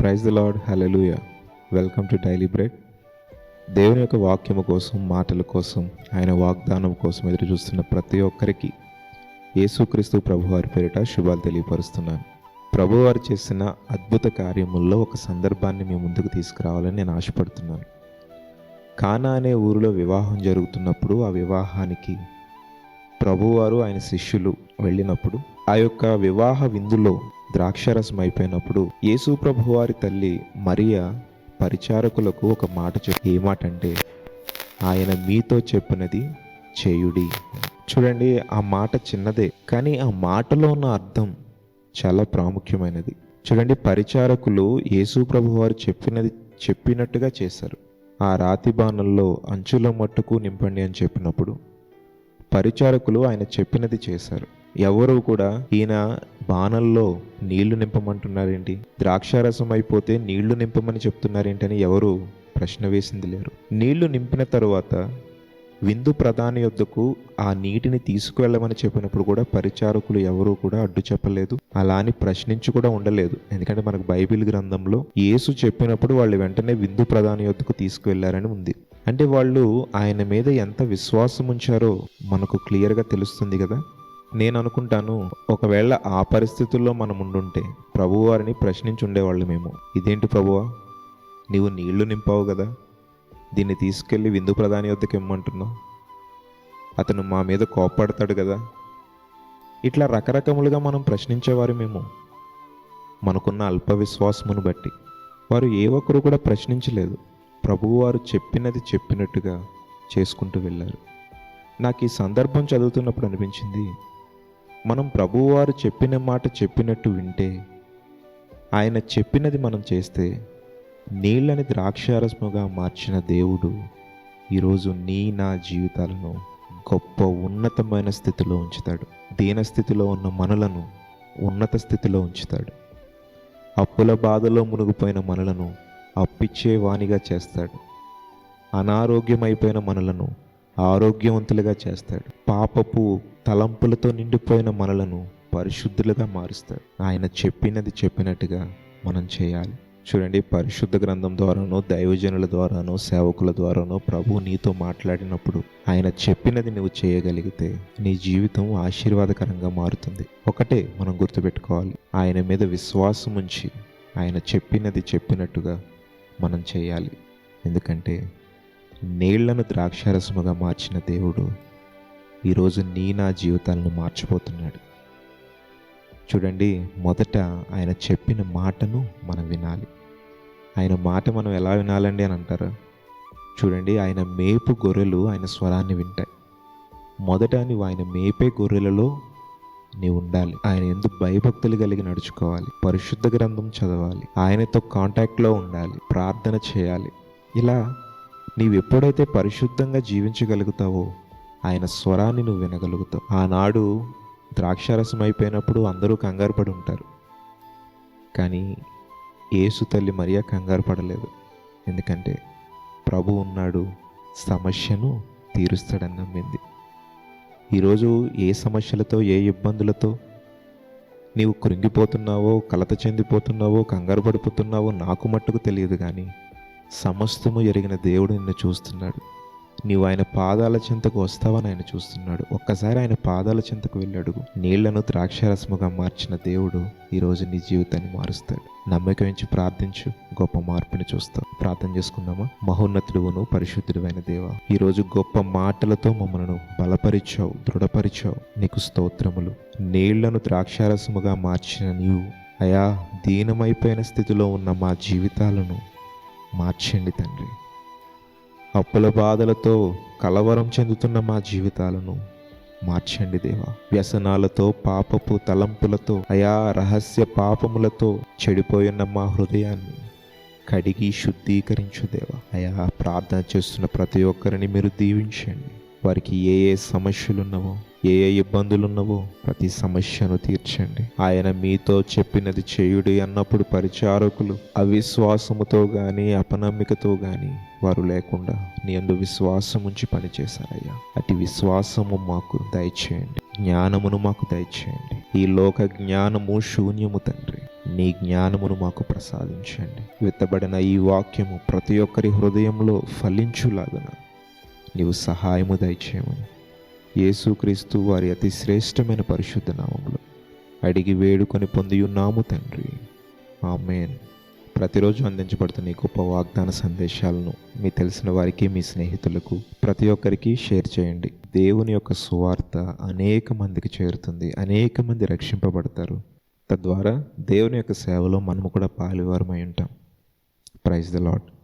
Praise the lord hallelujah welcome to daily bread. దేవుని యొక్క వాక్యము కోసం మాటల కోసం ఆయన వాగ్దానం కోసం ఎదురు చూస్తున్న ప్రతి ఒక్కరికి యేసుక్రీస్తు ప్రభువారి పేరిట శుభాలు తెలియపరుస్తున్నాను. ప్రభువారు చేసిన అద్భుత కార్యముల్లో ఒక సందర్భాన్ని మీ ముందుకు తీసుకురావాలని నేను ఆశపడుతున్నాను. కానా అనే ఊరిలో వివాహం జరుగుతున్నప్పుడు ఆ వివాహానికి ప్రభువారు ఆయన శిష్యులు వెళ్ళినప్పుడు ఆ యొక్క వివాహ విందులో ద్రాక్షరసం అయిపోయినప్పుడు యేసు ప్రభువారి తల్లి మరియా పరిచారకులకు ఒక మాట చెప్పి ఏ మాట అంటే ఆయన మీతో చెప్పినది చేయుడి. చూడండి ఆ మాట చిన్నదే కానీ ఆ మాటలో ఉన్న అర్థం చాలా ప్రాముఖ్యమైనది. చూడండి పరిచారకులు యేసు ప్రభువారు చెప్పినది చెప్పినట్టుగా చేశారు. ఆ రాతి బాణంలో అంచుల మట్టుకు నింపండి అని చెప్పినప్పుడు పరిచారకులు ఆయన చెప్పినది చేశారు. ఎవరు కూడా ఈయన బాణల్లో నీళ్ళు నింపమంటున్నారేంటి? ద్రాక్షారసం అయిపోతే నీళ్ళు నింపమని చెప్తున్నారేంటి అని ఎవరు ప్రశ్న వేసింది లేరు. నీళ్ళు నింపిన తరువాత విందు ప్రధాని యొద్దకు ఆ నీటిని తీసుకువెళ్ళమని చెప్పినప్పుడు కూడా పరిచారకులు ఎవరూ కూడా అడ్డు చెప్పలేదు. అలా అని ప్రశ్నించి కూడా ఉండలేదు. ఎందుకంటే మనకు బైబిల్ గ్రంథంలో యేసు చెప్పినప్పుడు వాళ్ళు వెంటనే విందు ప్రధాని యొద్దకు తీసుకువెళ్ళారని ఉంది. అంటే వాళ్ళు ఆయన మీద ఎంత విశ్వాసం ఉంచారో మనకు క్లియర్గా తెలుస్తుంది కదా. నేను అనుకుంటాను ఒకవేళ ఆ పరిస్థితుల్లో మనం ఉండుంటే ప్రభువారిని ప్రశ్నించి ఉండేవాళ్ళు మేము. ఇదేంటి ప్రభువా? నీవు నీళ్ళు నింపావు కదా దీన్ని తీసుకెళ్ళి విందు ప్రధాని వద్దకు ఇమ్మంటున్నావు. అతను మా మీద కోప్పడతాడు కదా ఇట్లా రకరకములుగా మనం ప్రశ్నించేవారు మేము. మనకున్న అల్ప విశ్వాసమును బట్టి. వారు ఏ ఒక్కరు కూడా ప్రశ్నించలేదు. ప్రభువారు చెప్పినది చెప్పినట్టుగా చేసుకుంటూ వెళ్ళారు. నాకు ఈ సందర్భం చదువుతున్నప్పుడు అనిపించింది మనం ప్రభువారు చెప్పిన మాట చెప్పినట్టు వింటే ఆయన చెప్పినది మనం చేస్తే నీళ్ళని ద్రాక్షారసముగా మార్చిన దేవుడు ఈరోజు నీ నా జీవితాలను గొప్ప ఉన్నతమైన స్థితిలో ఉంచుతాడు. దీన స్థితిలో ఉన్న మనలను ఉన్నత స్థితిలో ఉంచుతాడు. అప్పుల బాధలో మునిగిపోయిన మనలను అప్పిచ్చే వానిగా చేస్తాడు. అనారోగ్యమైపోయిన మనలను ఆరోగ్యవంతులుగా చేస్తాడు. పాపపు తలంపులతో నిండిపోయిన మనలను పరిశుద్ధులుగా మారుస్తాడు. ఆయన చెప్పినది చెప్పినట్టుగా మనం చేయాలి. చూడండి పరిశుద్ధ గ్రంథం ద్వారానో దైవజనుల ద్వారానో సేవకుల ద్వారానో ప్రభు నీతో మాట్లాడినప్పుడు ఆయన చెప్పినది నువ్వు చేయగలిగితే నీ జీవితం ఆశీర్వాదకరంగా మారుతుంది. ఒకటే మనం గుర్తుపెట్టుకోవాలి. ఆయన మీద విశ్వాసం ఉంచి ఆయన చెప్పినది చెప్పినట్టుగా మనం చేయాలి. ఎందుకంటే నీళ్ళను ద్రాక్షారసముగా మార్చిన దేవుడు ఈరోజు నీ నా జీవితాలను మార్చిపోతున్నాడు. చూడండి మొదట ఆయన చెప్పిన మాటను మనం వినాలి. ఆయన మాట మనం ఎలా వినాలండి అని అంటారు? చూడండి ఆయన మేపు గొర్రెలు ఆయన స్వరాన్ని వింటాయి. మొదట నువ్వు ఆయన మేపే గొర్రెలలో నీవు ఉండాలి. ఆయన ఎందుకు భయభక్తులు కలిగి నడుచుకోవాలి. పరిశుద్ధ గ్రంథం చదవాలి. ఆయనతో కాంటాక్ట్లో ఉండాలి. ప్రార్థన చేయాలి. ఇలా నీవు ఎప్పుడైతే పరిశుద్ధంగా జీవించగలుగుతావో ఆయన స్వరాన్ని నువ్వు వినగలుగుతావు. ఆనాడు ద్రాక్షారసం అయిపోయినప్పుడు అందరూ కంగారు పడి ఉంటారు. కానీ ఏసు తల్లి మరియా కంగారు పడలేదు. ఎందుకంటే ప్రభు ఉన్నాడు సమస్యను తీరుస్తాడని నమ్మింది. ఈరోజు ఏ సమస్యలతో ఏ ఇబ్బందులతో నీవు కృంగిపోతున్నావో కలత చెందిపోతున్నావో కంగారు పడిపోతున్నావో నాకు మట్టుకు తెలియదు కానీ సమస్తము ఎరిగిన దేవుడు నిన్ను చూస్తున్నాడు. నీవు ఆయన పాదాల చింతకు వస్తావని ఆయన చూస్తున్నాడు. ఒక్కసారి ఆయన పాదాల చింతకు వెళ్ళాడు నీళ్ళను ద్రాక్షారసముగా మార్చిన దేవుడు ఈరోజు నీ జీవితాన్ని మారుస్తాడు. నమ్మకం ఉంచి ప్రార్థించు. గొప్ప మార్పుని చూస్తావు ప్రార్థన చేసుకుందామా? మహోన్నతుడువును పరిశుద్ధుడువైన దేవ ఈరోజు గొప్ప మాటలతో మమ్మలను బలపరిచావు దృఢపరిచావు. నీకు స్తోత్రములు. నీళ్ళను ద్రాక్షారసముగా మార్చిన నీవు అయా దీనమైపోయిన స్థితిలో ఉన్న మా జీవితాలను మార్చండి తండ్రి. అప్పుల బాధలతో కలవరం చెందుతున్న మా జీవితాలను మార్చండి దేవా. వ్యసనాలతో పాపపు తలంపులతో అయా రహస్య పాపములతో చెడిపోయిన మా హృదయాన్ని కడిగి శుద్ధీకరించు దేవా. అయా ప్రార్థన చేస్తున్న ప్రతి ఒక్కరిని మీరు దీవించండి. వారికి ఏ ఏ సమస్యలు ఉన్నవో ఏ ఏ ఇబ్బందులు ఉన్నవో ప్రతి సమస్యను తీర్చండి. ఆయన మీతో చెప్పినది చేయుడి అన్నప్పుడు పరిచారకులు అవిశ్వాసముతో కానీ అపనమ్మికతో కానీ వారు లేకుండా నీ అందు విశ్వాసం ఉంచి పనిచేశారయ్యా. అటు విశ్వాసము మాకు దయచేయండి. జ్ఞానమును మాకు దయచేయండి. ఈ లోక జ్ఞానము శూన్యము తండ్రి. నీ జ్ఞానమును మాకు ప్రసాదించండి. విత్తబడిన ఈ వాక్యము ప్రతి ఒక్కరి హృదయంలో ఫలించులాగున. నీవు సహాయము దయచేయమని. యేసుక్రీస్తు వారి అతి శ్రేష్టమైన పరిశుద్ధ నామంలో అడిగి వేడుకొని పొంది ఉన్నాము తండ్రి. ఆమెన్. ప్రతిరోజు అందించబడుతున్న ఈ గొప్ప వాగ్దాన సందేశాలను మీ తెలిసిన వారికి మీ స్నేహితులకు ప్రతి ఒక్కరికి షేర్ చేయండి. దేవుని యొక్క సువార్త అనేక మందికి చేరుతుంది అనేక మంది రక్షింపబడతారు. తద్వారా దేవుని యొక్క సేవలో మనము కూడా పాలువారమై ఉంటాం. Praise the lord